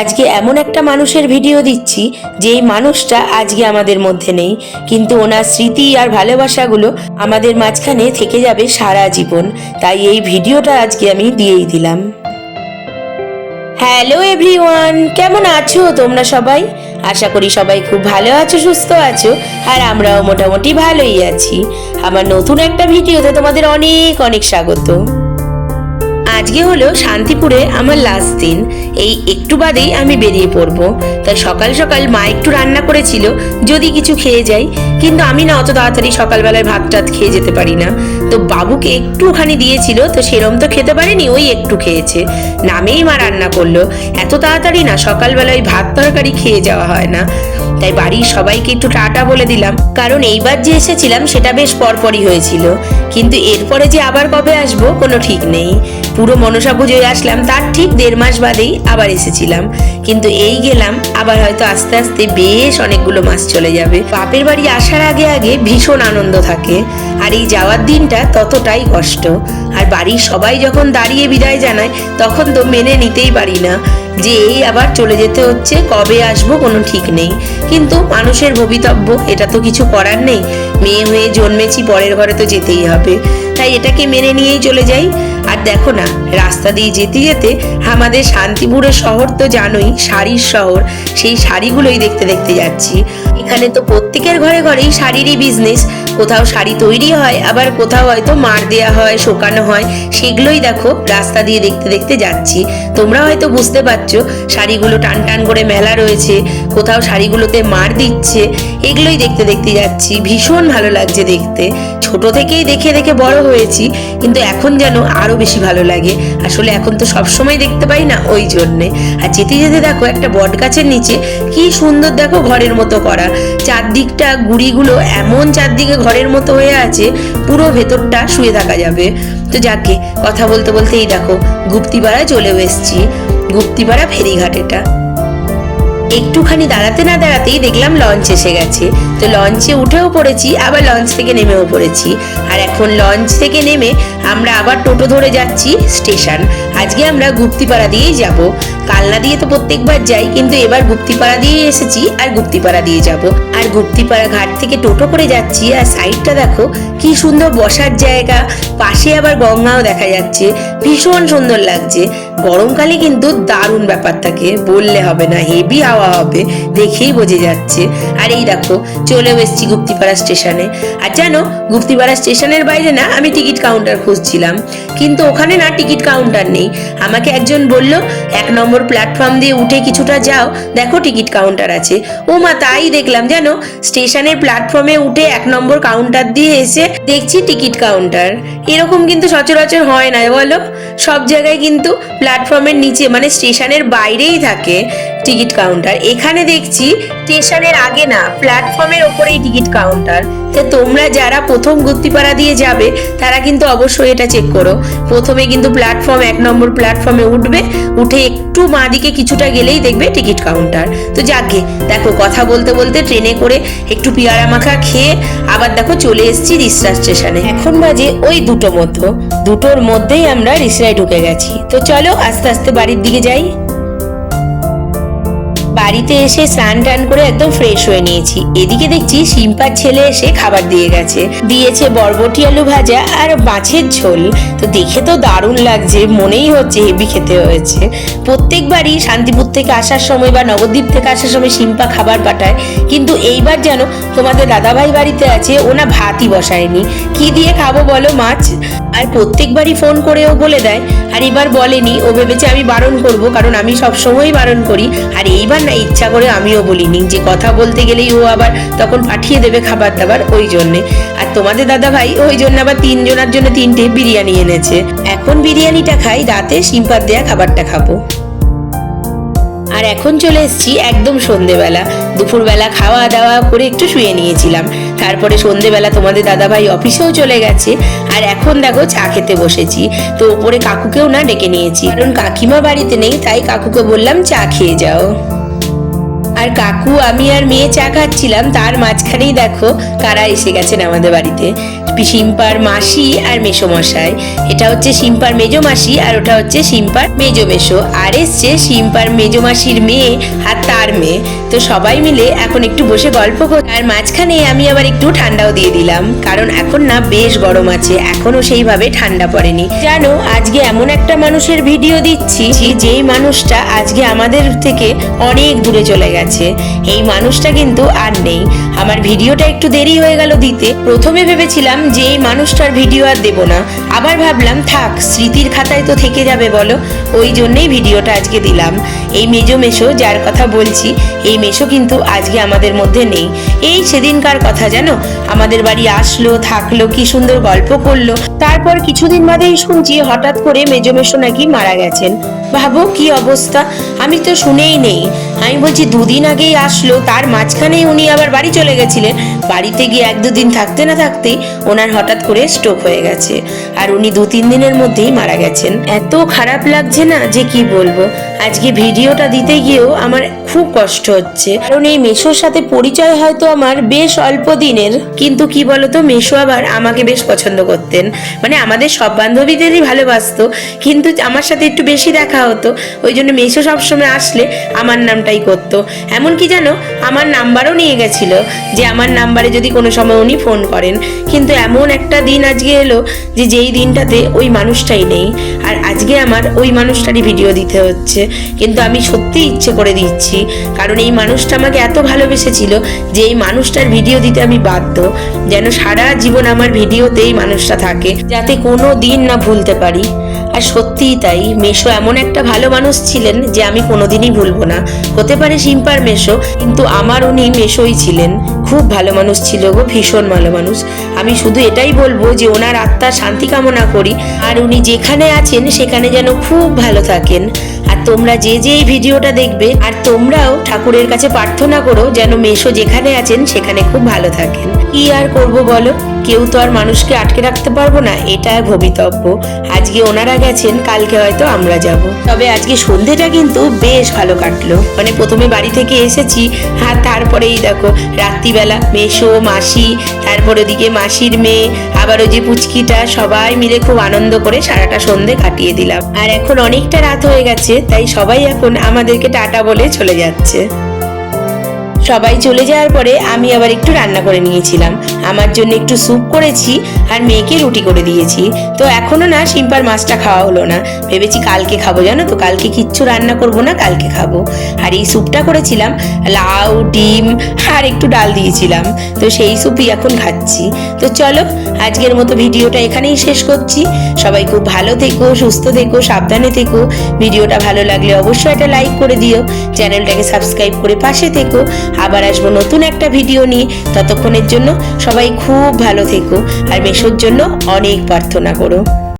আজকে এমন একটা মানুষের ভিডিও দিচ্ছি, যেই মানুষটা আজকে আমাদের মধ্যে নেই। কিন্তু ওনার স্মৃতি আর ভালোবাসাগুলো আমাদের মাঝখানে থেকে যাবে সারা জীবন। তাই এই ভিডিওটা আজকে আমি দিয়েই দিলাম। হ্যালো এভরিওয়ান কেমন আছো তোমরা সবাই? আশা করি সবাই খুব ভালো আছো, সুস্থ আছো, আর আমরাও মোটামুটি ভালোই আছি। আমার নতুন একটা ভিডিওতে তোমাদের অনেক অনেক স্বাগত। আজকে হলো শান্তিপুরে আমার লাস্ট দিন। এই একটু বাদেই আমি বেরিয়ে পড়ব। তাই সকাল সকাল মা একটু রান্না করেছিল, যদি কিছু খেয়ে যাই। কিন্তু আমি না অত তাড়াতাড়ি সকালবেলায় ভাত টাত খেয়ে যেতে পারি না। তো বাবুকে একটু একটুখানি দিয়েছিল, তো সেরম তো খেতে পারেনি, ওই একটু খেয়েছে। নামেই মা রান্না করল। এত তাড়াতাড়ি না সকালবেলায় ভাত তরকারি খেয়ে যাওয়া হয় না। তাই বাড়ির সবাইকে একটু টাটা বলে দিলাম। কারণ এইবার যে এসেছিলাম, সেটা বেশ পরপরই হয়েছিল। কিন্তু এরপরে যে আবার কবে আসব, কোনো ঠিক নেই। পুরো মনসা পুজোয় আসলাম, তার ঠিক দেড় মাস বাদেই আবার এসেছিলাম। কিন্তু এই গেলাম, আবার হয়তো আস্তে আস্তে বেশ অনেকগুলো মাস চলে যাবে। বাপের বাড়ি আসার আগে আগে ভীষণ আনন্দ থাকে। আর এই যাওয়ার দিনটা ততটাই কষ্ট। আর বাড়ির সবাই যখন দাঁড়িয়ে বিদায় জানায়, তখন তো মেনে নিতেই পারি না। যে এই আবার চলে যেতে হচ্ছে, কবে আসব কোনো ঠিক নেই। কিন্তু মানুষের ভবিতব্য, এটা তো কিছু করার নেই। মেয়ে হয়ে জন্মেছি, পরের ঘরে তো যেতেই হবে। তাই এটাকে মেনে নিয়েই চলে যাই। আর দেখো না, রাস্তা দিয়ে যেতে যেতে আমাদের শান্তিপুরের শহর তো জানোই, শাড়ির শহর। সেই শাড়িগুলোই দেখতে দেখতে যাচ্ছি। এখানে তো প্রত্যেকের ঘরে ঘরেই শাড়িরই বিজনেস কোথাও শাড়ি তৈরি হয়, আবার কোথাও হয়তো মার দেয়া হয়, শোকানো হয়। সেগুলোই দেখো রাস্তা দিয়ে দেখতে দেখতে যাচ্ছি। তোমরা হয়তো বুঝতে পারছ, শাড়িগুলো টান টান করে মেলা রয়েছে, কোথাও শাড়িগুলোতে মার দিচ্ছে। এগুলোই দেখতে দেখতে যাচ্ছি। ভীষণ ভালো লাগছে দেখতে। ছোট থেকেই দেখে দেখে বড় হয়েছি, কিন্তু এখন যেন আরও বেশি ভালো লাগে। আসলে এখন তো সবসময় দেখতে পাই না ওই জন্যে। আর যেতে যেতে দেখো একটা বট গাছের নিচে, কি সুন্দর দেখো ঘরের মতো করা। চারদিকটা গুড়িগুলো এমন চারদিকে ঘরের মতো হয়ে আছে, পুরো ভেতরটা শুয়ে থাকা যাবে। তো যাকে, কথা বলতে বলতে এই দেখো গুপ্তিপাড়া চলেও এসছি। গুপ্তিপাড়া ফেরিঘাট এটা। একটুখানি দাঁড়াতে না দাঁড়াতেই দেখলাম লঞ্চ এসে গেছে। তো লঞ্চে উঠেও পড়েছি, আবার লঞ্চ থেকে নেমেও পড়েছি। আর এখন লঞ্চ থেকে নেমে আমরা আবার টোটো ধরে যাচ্ছি স্টেশন আজকে আমরা গুপ্তিপাড়া দিয়েই যাব। কালনা দিয়ে তো প্রত্যেকবার যাই, কিন্তু এবার গুপ্তিপাড়া দিয়েই এসেছি আর গুপ্তিপাড়া দিয়ে যাব। আর গুপ্তিপাড়া ঘাট থেকে টোটো করে যাচ্ছি আর সাইডটা দেখো, কি সুন্দর বসার জায়গা। পাশে আবার গঙ্গাও দেখা যাচ্ছে, ভীষণ সুন্দর লাগছে। গরমকালে কিন্তু দারুণ ব্যাপার থাকে, বললে হবে না, হেভি হাওয়া হবে, দেখেই বোঝে যাচ্ছে। আর এই দেখো, চলেও এসেছি গুপ্তিপাড়া স্টেশনে। আর জানো, গুপ্তিপাড়া স্টেশনের বাইরে না, আমি টিকিট কাউন্টার খুঁজছিলাম। কিন্তু ওখানে না, টিকিট কাউন্টার নেই। আমাকে একজন বলল, এক নম্বর প্ল্যাটফর্ম দিয়ে উঠে কিছুটা যাও। দেখো টিকিট কাউন্টার আছে। ও মা তাই দেখলাম, জানো? স্টেশনের প্ল্যাটফর্মে উঠে এক নম্বর কাউন্টার দিয়ে এসে দেখছি টিকিট কাউন্টার এরকম কিন্তু সচরাচর হয় না, বলো? সব জায়গায় কিন্তু প্ল্যাটফর্মের নিচে মানে স্টেশনের বাইরেই থাকে টিকিট কাউন্টার এখানে দেখছি স্টেশনের আগে না প্ল্যাটফর্মের ওপরেই টিকিট কাউন্টার তো তোমরা যারা প্রথম গুত্তিপাড়া দিয়ে যাবে, তারা কিন্তু অবশ্যই এটা চেক করো। প্রথমে কিন্তু প্ল্যাটফর্ম এক নম্বর প্ল্যাটফর্মে উঠবে, উঠে একটু মা দিকে কিছুটা গেলেই দেখবে টিকিট কাউন্টার তো যাকে দেখো কথা বলতে বলতে ট্রেনে করে একটু পিয়ারা মাখা খেয়ে আবার দেখো চলে এসেছি রিসরা স্টেশনে এখন বাজে ওই দুটো মধ্য, দুটোর মধ্যেই আমরা রিসরায় ঢুকে গেছি। তো চলো আস্তে আস্তে বাড়ির দিকে যাই। বাড়িতে এসে স্নান টান করে একদম ফ্রেশ হয়ে নিয়েছি। এদিকে দেখছি সিম্পার ছেলে এসে খাবার দিয়ে গেছে। দিয়েছে বরবটি আলু ভাজা আর মাছের ঝোল। তো দেখে তো দারুণ লাগছে, মনেই হচ্ছে হেভি খেতে হয়েছে। প্রত্যেকবারই শান্তিপুর থেকে আসার সময় বা নবদ্বীপ থেকে আসার সময় সিম্পা খাবার পাঠায়। কিন্তু এইবার যেন তোমাদের দাদাভাই বাড়িতে আছে ওনা ভাতই বসায়নি। কি দিয়ে খাব বলো মাছ? আর প্রত্যেকবারই ফোন করেও বলে দেয়। আর এবার বলেনি, ও ভেবেছে আমি বারণ করব, কারণ আমি সব সময়ই বারণ করি। আর এইবার না, ইচ্ছা করে আমিও বলি বলিনি। যে কথা বলতে গেলেই ও আবার তখন পাঠিয়ে দেবে খাবার দাবার ওই জন্যে। আর তোমাদের দাদা ভাই, ওই জন্য আবার তিনজনের জন্য তিনটে বিরিয়ানি এনেছে। এখন বিরিয়ানিটা খাই, রাতে সিম্পার দেয়া খাবারটা খাব। আর এখন চলে এসেছি একদম সন্ধেবেলা। দুপুরবেলা খাওয়া দাওয়া করে একটু শুয়ে নিয়েছিলাম। তারপরে সন্ধেবেলা তোমাদের দাদাভাই অফিসেও চলে গেছে। আর এখন দেখো চা খেতে বসেছি। তো ওপরে কাকুকেও না ডেকে নিয়েছি। কারণ কাকিমা বাড়িতে নেই, তাই কাকুকে বললাম চা খেয়ে যাও। আর কাকু, আমি আর মেয়ে চা খাচ্ছিলাম, তার মাঝখানেই দেখো কারা এসে গেছেন আমাদের বাড়িতে। শিম্পার মাসি আর মেসো মশাই এটা হচ্ছে শিম্পার মেজো মাসি আর ওটা হচ্ছে শিম্পার মেজো মেশো আর এসছে শিম্পার মেজো মাসির মেয়ে আর তার মেয়ে। তো সবাই মিলে এখন একটু বসে গল্প কর আর মাঝখানে আমি আবার একটু ঠান্ডাও দিয়ে দিলাম, কারণ এখন না বেশ গরম আছে, এখনও সেইভাবে ঠান্ডা পড়েনি। জানো, আজকে এমন একটা মানুষের ভিডিও দিচ্ছি যেই মানুষটা আজকে আমাদের থেকে অনেক দূরে চলে গেছে। এই মানুষটা কিন্তু আর নেই। আমার ভিডিওটা একটু দেরি হয়ে গেল দিতে। প্রথমে ভেবেছিলাম যে এই মানুষটার ভিডিও আর দেব না। আবার ভাবলাম, থাক, স্মৃতির খাতায় তো থেকে যাবে বলো। ওই জন্যই ভিডিওটা আজকে দিলাম। এই মেজো মেশো যার কথা বলছি, এই মেশো কিন্তু আজকে আমাদের মধ্যে নেই। এই সেদিনকার কথা জানো? আমাদের বাড়ি আসলো, থাকল, কি সুন্দর গল্প করল। তারপর কিছুদিন বাদেই শুনছি হঠাৎ করে মেজো মেশো নাকি মারা গেছেন। ভাবো কি অবস্থা? আমি তো শুনেই নেই। আমি বলছি, দুদিন আগেই আসলো, তার মাঝখানেই উনি আবার বাড়ি চলে গেছিলেন। বাড়িতে গিয়ে এক দুদিন থাকতে না থাকতেই ওনার হঠাৎ করে স্ট্রোক হয়ে গেছে। আর উনি দু তিন দিনের মধ্যেই মারা গেছেন। এত খারাপ লাগছে না যে কি বলব? আজকে ভিডিওটা দিতে গিয়েও আমার খুব কষ্ট হচ্ছে। কারণ এই মেশোর সাথে পরিচয় হয়তো আমার বেশ অল্প দিনের। কিন্তু কি বলতো, মেশো আবার আমাকে বেশ পছন্দ করতেন। মানে আমাদের সব বান্ধবীদেরই ভালোবাসতো। কিন্তু আমার সাথে একটু বেশি দেখা হতো। ওই জন্য মেশো সবসময় আসলে আমার নামটাই করতো। এমনকি জানো, আমার নাম্বারও নিয়ে গেছিল যে আমার নাম্বারে যদি কোনো সময় উনি ফোন করেন। কিন্তু এমন একটা দিন আজকে এলো যে যেই দিনটাতে ওই মানুষটাই নেই। আর আজকে আমার ওই মানুষটারই ভিডিও দিতে হচ্ছে। কিন্তু আমি সত্যি ইচ্ছে করে দিচ্ছি, কারণ এই মানুষটা আমাকে এত ভালোবেসেছিল যে এই মানুষটার ভিডিও দিতে আমি বাধ্য। যেন সারা জীবন আমার ভিডিওতে এই মানুষটা থাকে, যাতে কোনো দিন না ভুলতে পারি। আর সত্যিই তাই, মেশো এমন একটা ভালো মানুষ ছিলেন যে আমি কোনোদিনই ভুলবো না। হতে পারে সিম্পার মেশো, কিন্তু আমার উনি মেশোই ছিলেন। খুব ভালো মানুষ ছিল গো, ভীষণ ভালো মানুষ। আমি শুধু এটাই বলব যে ওনার আত্মার শান্তি কামনা করি, আর উনি যেখানে আছেন সেখানে যেন খুব ভালো থাকেন। আর তোমরা যে যে এই ভিডিওটা দেখবে, আর তোমরাও ঠাকুরের কাছে প্রার্থনা করো যেন মেশো যেখানে আছেন সেখানে খুব ভালো থাকেন। কি আর করব বলো? কেউ তো আর মানুষকে আটকে রাখতে পারব না, এটা ভবিতব্য। আজকে ওনারা গেছেন, কালকে হয়তো আমরা যাব। তবে আজকে সন্ধেটা কিন্তু বেশ ভালো কাটলো। মানে প্রথমে বাড়ি থেকে এসেছি, আর তারপরেই দেখো, রাত্রিবেলা মেশো মাসি, তারপর ওদিকে মাসির মেয়ে, আবার ওই যে পুচকিটা, সবাই মিলে খুব আনন্দ করে সারাটা সন্ধে কাটিয়ে দিলাম। আর এখন অনেকটা রাত হয়ে গেছে, তাই সবাই এখন আমাদেরকে টাটা বলে চলে যাচ্ছে। সবাই চলে যাওয়ার পরে আমি আবার একটু রান্না করে নিয়েছিলাম। আমার জন্য একটু স্যুপ করেছি আর মেয়েকে রুটি করে দিয়েছি। তো এখনও না সিম্পার মাছটা খাওয়া হলো না। ভেবেছি কালকে খাব, জানো তো? কালকে কিচ্ছু রান্না করব না, কালকে খাব। আর এই স্যুপটা করেছিলাম লাউ, ডিম আর একটু ডাল দিয়েছিলাম। তো সেই স্যুপই এখন খাচ্ছি। তো চলো, আজকের মতো ভিডিওটা এখানেই শেষ করছি। সবাই খুব ভালো থেকো, সুস্থ থেকো, সাবধানে থেকো। ভিডিওটা ভালো লাগলে অবশ্যই একটা লাইক করে দিও। চ্যানেলটাকে সাবস্ক্রাইব করে পাশে থেকো। আবার আসব নতুন একটা ভিডিও নিয়ে। ততক্ষণের জন্য সবাই খুব ভালো থেকো আর মেশোর জন্য অনেক প্রার্থনা করো।